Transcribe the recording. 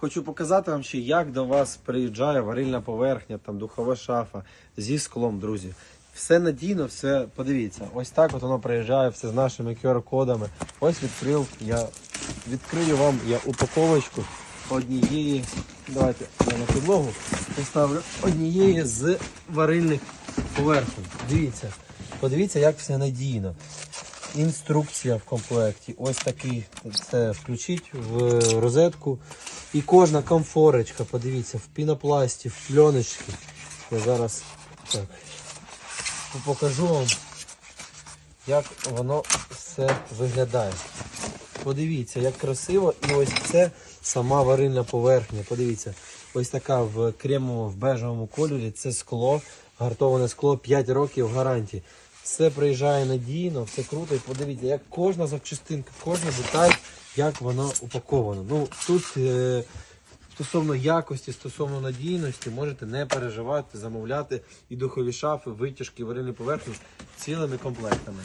Хочу показати вам ще, як до вас приїжджає варильна поверхня, там духова шафа зі склом, друзі. Все надійно, все, подивіться, ось так от воно приїжджає, все з нашими QR-кодами. Ось відкрив, я відкрию вам я упаковочку однієї. Давайте я на підлогу поставлю однієї з варильних поверхень. Дивіться, подивіться, як все надійно. Інструкція в комплекті. Ось такий. Це включіть в розетку. І кожна комфорочка, подивіться, в пінопласті, в пленочці. Я зараз так покажу вам, як воно все виглядає. Подивіться, як красиво. І ось це сама варильна поверхня. Подивіться, ось така в кремовому, в бежевому кольорі. Це скло, гартоване скло 5 років гарантії. Все приїжджає надійно, все круто. І подивіться, як кожна запчастинка, кожна деталь, як воно упаковано. Ну тут е, стосовно якості, стосовно надійності, можете не переживати, замовляти і духові шафи, витяжки, варильні поверхні цілими комплектами.